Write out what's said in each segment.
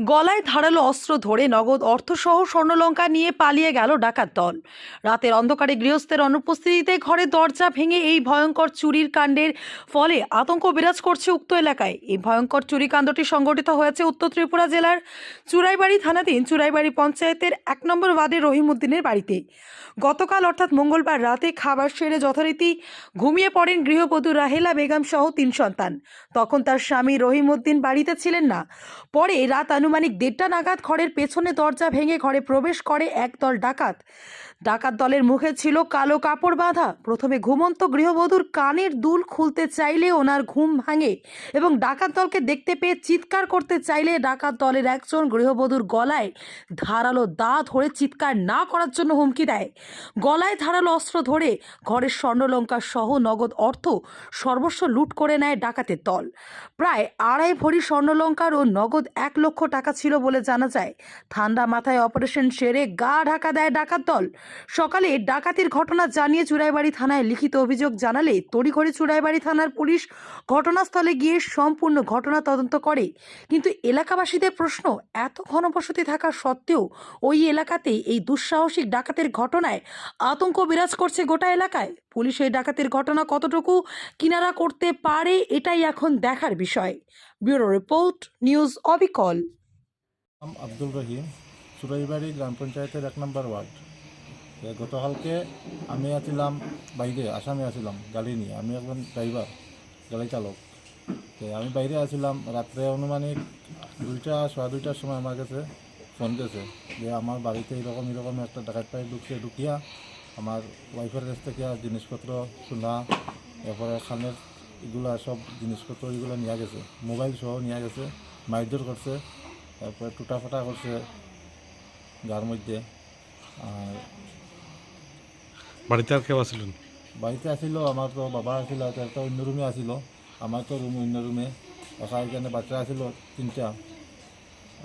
গলায় ধারালো অস্ত্র ধরে নগদ অর্থসহ স্বর্ণলঙ্কা নিয়ে পালিয়ে গেল ডাকাত দল। রাতের অন্ধকারে গৃহস্থের অনুপস্থিতিতে ঘরে দরজা ভেঙে এই ভয়ঙ্কর চুরির কাণ্ডের ফলে আতঙ্ক বিরাজ করছে উক্ত এলাকায়। এই ভয়ঙ্কর চুরিকাণ্ডটি সংঘটিত হয়েছে উত্তর ত্রিপুরা জেলার চুরাইবাড়ি থানাধীন চুরাইবাড়ি পঞ্চায়েতের এক নম্বর ওয়ার্ডের রহিমউদ্দিনের বাড়িতে। গতকাল অর্থাৎ মঙ্গলবার রাতে খাবার সেরে যথারীতি ঘুমিয়ে পড়েন গৃহবধূ রাহেলা বেগম সহ তিন সন্তান। তখন তার স্বামী রহিমউদ্দিন বাড়িতে ছিলেন না। পরে রাত আনুমানিক দেড়টা নাগাদ ঘরের পেছনে দরজা ভেঙে ঘরে প্রবেশ করে একদল ডাকাত। ডাকাত দলের মুখে ছিল কালো কাপড় বাঁধা। প্রথমে ঘুমন্ত গৃহবধূর কানের দুল খুলতে চাইলে ওনার ঘুম ভাঙে এবং ডাকাত দলকে দেখতে পেয়ে চিৎকার করতে চাইলে ডাকাত দলের একজন গৃহবধূর গলায় ধারালো দা ধরে চিৎকার না করার জন্য হুমকি দেয়। গলায় ধারালো অস্ত্র ধরে ঘরের স্বর্ণলঙ্কা সহ নগদ অর্থ সর্বস্ব লুট করে নেয় ডাকাতের দল। প্রায় আড়াই ভরি স্বর্ণলঙ্কার ও নগদ এক লক্ষ টাকা ছিল বলে জানা যায়। ঠান্ডা মাথায় অপারেশন সেরে গা ঢাকা দেয় ডাকাত দল। সকালে ডাকাতির ঘটনা জানিয়ে চুরাইবাড়ি থানায় লিখিত অভিযোগ জানালে তড়িঘড়ি চুরাইবাড়ি থানার পুলিশ ঘটনাস্থলে গিয়ে সম্পূর্ণ ঘটনা তদন্ত করে। কিন্তু এলাকাবাসীদের প্রশ্ন, এত ঘনবসতি থাকা সত্ত্বেও ওই এলাকাতেই এই দুঃসাহসিক ডাকাতের ঘটনায় আতঙ্ক বিরাজ করছে গোটা এলাকায়। পুলিশ এই ডাকাতের ঘটনা কতটুকু কিনারা করতে পারে, এটাই এখন দেখার বিষয়। ব্যুরো রিপোর্ট, নিউজ অবিকল। নাম আব্দুল রহিম। সুরাইবাড়ি গ্রাম পঞ্চায়েতের এক নম্বর ওয়ার্ড। গতকালকে আমি আছিলাম বাইরে, আসামে আছিলাম, গাড়ি নিয়ে। আমি একজন ড্রাইভার, গাড়ি চালক। আমি বাইরে আছিলাম, রাত্রে অনুমানিক দুইটা, সোয়া দুইটার সময় আমার কাছে ফোন গেছে যে আমার বাড়িতে এরকম এরকম একটা ডাকাত পাই ঢুকছে, ঢুকিয়া আমার ওয়াইফের কাছ থেকে জিনিসপত্র সোনা এরপরে খানের এগুলা সব জিনিসপত্র এগুলো নিয়ে গেছে, মোবাইল সহ নিয়ে গেছে, মারধর করছে। তারপরে টুটা ফাটা করছে গার মধ্যে আর বাড়িতে আর কেউ আসলেন বাড়িতে আসিল আমার তো বাবা আসিল একটা অন্য রুমে আসিল আমার তো রুম অন্য রুমে। একা এখানে বাচ্চা আসিল তিনটা।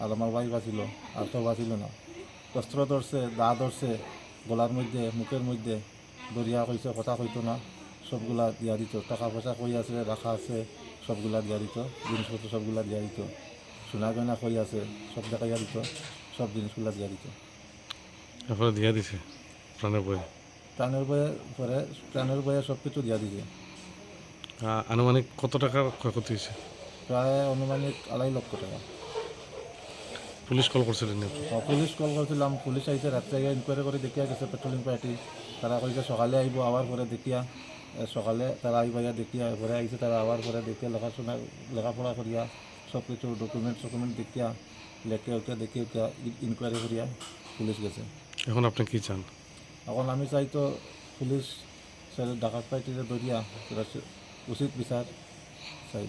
আর আমার ওয়াইফ আসিল আর সব আসিল না। অস্ত্র ধরছে দা ধরছে গলার মধ্যে মুখের মধ্যে দরিয়া কইছে কথা কইতো না। সবগুলা দিয়া দিত টাকা পয়সা কই আছে রাখা আছে সবগুলা দিয়া দিত জিনিসপত্র সবগুলা দিয়া দিত। সোনা গয়না কই আছে সব দেখাইয়া দিত সব জিনিসগুলা দিয়া দিত এরপরে দিয়ে দিছে প্রাণের বই প্রাণের বয়ে পরে প্রাণের বয়ে সব কিছু দিয়া দিছে। আনুমানিক কত টাকার ক্ষয়ক্ষতি হয়েছে প্রায় অনুমানিক আড়াই লক্ষ টাকা। পুলিশ কল করছিলেন পুলিশ কল করছিলাম পুলিশ আইসে রাত্রে ইনকোয়ারি করে দেখিয়া গেছে পেট্রোলিং পার্টি তারা কইছে সকালে আইব আবার পরে দেখিয়া। সকালে তারা আইবা ইয়া দেখিয়া এরপরে আইসে তারা আবার পরে দেখিয়া লেখা লেখাশোনা লেখাপড়া করিয়া সব কিছু ডকুমেন্ট ডকুমেন্ট দেখিয়া লেখে উঠিয়া দেখে উঠিয়া ইনকোয়ারি করিয়া পুলিশ গেছে। এখন আপনি কি চান? এখন আমি চাই তো পুলিশ ডাকাত পার্টিরে ধরিয়া উচিত বিচার চাই।